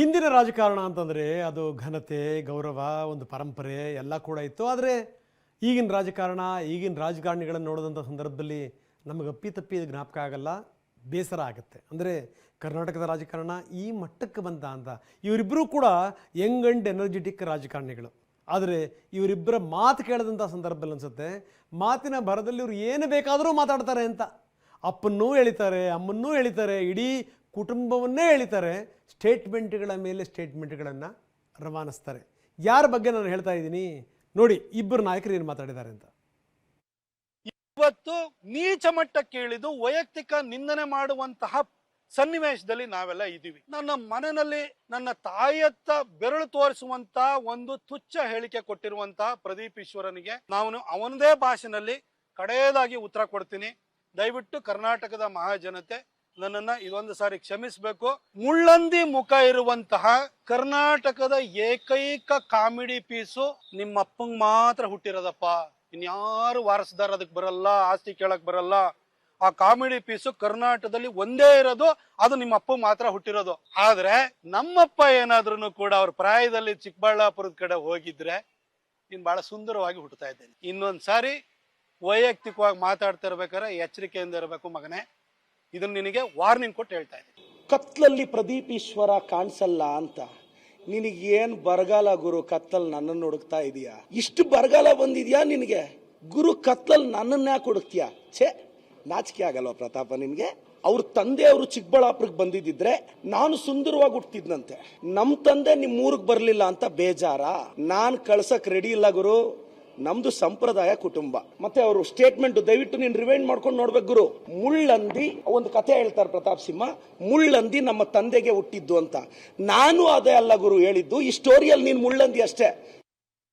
ಹಿಂದಿನ ರಾಜಕಾರಣ ಅಂತಂದರೆ ಅದು ಘನತೆ, ಗೌರವ, ಒಂದು ಪರಂಪರೆ ಎಲ್ಲ ಕೂಡ ಇತ್ತು. ಆದರೆ ಈಗಿನ ರಾಜಕಾರಣ, ಈಗಿನ ರಾಜಕಾರಣಿಗಳನ್ನು ನೋಡಿದಂಥ ಸಂದರ್ಭದಲ್ಲಿ ನಮಗೆ ಅಪ್ಪಿತಪ್ಪಿ ತಪ್ಪಿ ಜ್ಞಾಪಕ ಆಗಲ್ಲ. ಬೇಸರ ಆಗುತ್ತೆ. ಅಂದರೆ ಕರ್ನಾಟಕದ ರಾಜಕಾರಣ ಈ ಮಟ್ಟಕ್ಕೆ ಬಂತ ಅಂತ. ಇವರಿಬ್ಬರೂ ಕೂಡ ಯಂಗ್ ಅಂಡ್ ಎನರ್ಜೆಟಿಕ್ ರಾಜಕಾರಣಿಗಳು. ಆದರೆ ಇವರಿಬ್ಬರ ಮಾತು ಕೇಳದಂಥ ಸಂದರ್ಭದಲ್ಲಿ ಅನಿಸುತ್ತೆ, ಮಾತಿನ ಭರದಲ್ಲಿ ಇವರು ಏನು ಬೇಕಾದರೂ ಮಾತಾಡ್ತಾರೆ ಅಂತ. ಅಪ್ಪನ್ನೂ ಎಳಿತಾರೆ, ಅಮ್ಮನ್ನೂ ಎಳಿತಾರೆ, ಇಡೀ ಕುಟುಂಬವನ್ನೇ ಎಳಿತಾರೆ ಸ್ಟೇಟ್ಮೆಂಟ್ಗಳ ಮೇಲೆ ಸ್ಟೇಟ್ಮೆಂಟ್ಗಳನ್ನು ರವಾನಿಸ್ತಾರೆ. ಯಾರ ಬಗ್ಗೆ ನಾನು ಹೇಳ್ತಾ ಇದ್ದೀನಿ? ನೋಡಿ, ಇಬ್ಬರು ನಾಯಕರು ಏನು ಮಾತಾಡಿದ್ದಾರೆ ಅಂತ. ಇವತ್ತು ನೀಚ ಮಟ್ಟಕ್ಕೆ ಇಳಿದು ವೈಯಕ್ತಿಕ ನಿಂದನೆ ಮಾಡುವಂತಹ ಸನ್ನಿವೇಶದಲ್ಲಿ ನಾವೆಲ್ಲ ಇದ್ದೀವಿ. ನನ್ನ ಮನೆಯಲ್ಲಿ ನನ್ನ ತಾಯಿಯತ್ತ ಬೆರಳು ತೋರಿಸುವಂತ ಒಂದು ತುಚ್ಛ ಹೇಳಿಕೆ ಕೊಟ್ಟಿರುವಂತಹ ಪ್ರದೀಪ್ ಈಶ್ವರನಿಗೆ ನಾನು ಅವನದೇ ಭಾಷೆನಲ್ಲಿ ಕಡೆಯದಾಗಿ ಉತ್ತರ ಕೊಡ್ತೀನಿ. ದಯವಿಟ್ಟು ಕರ್ನಾಟಕದ ಮಹಾಜನತೆ ನನ್ನನ್ನ ಇದೊಂದು ಸಾರಿ ಕ್ಷಮಿಸಬೇಕು. ಮುಳ್ಳಂದಿ ಮುಖ ಇರುವಂತಹ ಕರ್ನಾಟಕದ ಏಕೈಕ ಕಾಮಿಡಿ ಪೀಸು ನಿಮ್ಮ ಅಪ್ಪಂಗ್ ಮಾತ್ರ ಹುಟ್ಟಿರೋದಪ್ಪ. ಇನ್ಯಾರು ವಾರಸದಾರ ಅದಕ್ಕೆ ಬರಲ್ಲ, ಆಸ್ತಿ ಕೇಳಕ್ ಬರಲ್ಲ. ಆ ಕಾಮಿಡಿ ಪೀಸು ಕರ್ನಾಟಕದಲ್ಲಿ ಒಂದೇ ಇರೋದು, ಅದು ನಿಮ್ಮ ಅಪ್ಪ ಮಾತ್ರ ಹುಟ್ಟಿರೋದು. ಆದ್ರೆ ನಮ್ಮಪ್ಪ ಏನಾದ್ರೂ ಕೂಡ ಅವ್ರ ಪ್ರಾಯದಲ್ಲಿ ಚಿಕ್ಕಬಳ್ಳಾಪುರದ ಕಡೆ ಹೋಗಿದ್ರೆ ನೀನು ಬಹಳ ಸುಂದರವಾಗಿ ಹುಟ್ಟುತ್ತಾ ಇದ್ದೇನೆ. ಇನ್ನೊಂದ್ಸಾರಿ ವೈಯಕ್ತಿಕವಾಗಿ ಮಾತಾಡ್ತಾ ಇರ್ಬೇಕಾದ್ರೆ ಎಚ್ಚರಿಕೆಯಿಂದ ಇರಬೇಕು ಮಗನೇ. ಇದನ್ನ ನಿನಗೆ ವಾರ್ನಿಂಗ್ ಕೊಟ್ಟು ಹೇಳ್ತಾ ಇದ್ದೀನಿ. ಕತ್ಲಲ್ಲಿ ಪ್ರದೀಪ್ ಈಶ್ವರ ಕಾಣಿಸಲ್ಲ ಅಂತ. ನಿನಗೇನು ಬರಗಾಲ ಗುರು ಕತ್ತಲ್ ನನ್ನನ್ನು ಹುಡುಕ್ತಾ ಇದೀಯಾ? ಇಷ್ಟು ಬರಗಾಲ ಬಂದಿದ್ಯಾ ನಿನಗೆ? ಗುರು ಕತ್ಲಲ್ಲಿ ನನ್ನನ್ನ ಯಾಕೆ ಹುಡುಕ್ತೀಯಾ? ಛೇ, ನಾಚಿಕೆ ಆಗಲ್ವ ಪ್ರತಾಪ ನಿನಗೆ? ಅವ್ರ ತಂದೆ ಅವರು ಚಿಕ್ಕಬಳ್ಳಾಪುರಕ್ಕೆ ಬಂದಿದ್ದಿದ್ರೆ ನಾನು ಸುಂದರವಾಗಿ ಹುಟ್ಟಿದ್ನಂತೆ ನಮ್ಮ ತಂದೆ ನಿಮ್ಮ ಊರಿಗೆ ಬರಲಿಲ್ಲ ಅಂತ ಬೇಜಾರ? ನಾನು ಕಳ್ಸಕ್ ರೆಡಿ ಇಲ್ಲ ಗುರು. ನಮ್ದು ಸಂಪ್ರದಾಯ ಕುಟುಂಬ. ಮತ್ತೆ ಅವರು ಸ್ಟೇಟ್ಮೆಂಟ್ ದಯವಿಟ್ಟು ನೀನ್ ರಿವೈಂಡ್ ಮಾಡ್ಕೊಂಡು ನೋಡ್ಬೇಕು ಗುರು. ಮುಳ್ಳಂದಿ, ಒಂದು ಕಥೆ ಹೇಳ್ತಾರೆ ಪ್ರತಾಪ್ ಸಿಂಹ, ಮುಳ್ಳಂದಿ ನಮ್ಮ ತಂದೆಗೆ ಹುಟ್ಟಿದ್ದು ಅಂತ. ನಾನು ಅದೇ ಅಲ್ಲ ಗುರು ಹೇಳಿದ್ದು, ಈ ಸ್ಟೋರಿಯಲ್ಲಿ ನೀನ್ ಮುಳ್ಳಂದಿ ಅಷ್ಟೇ.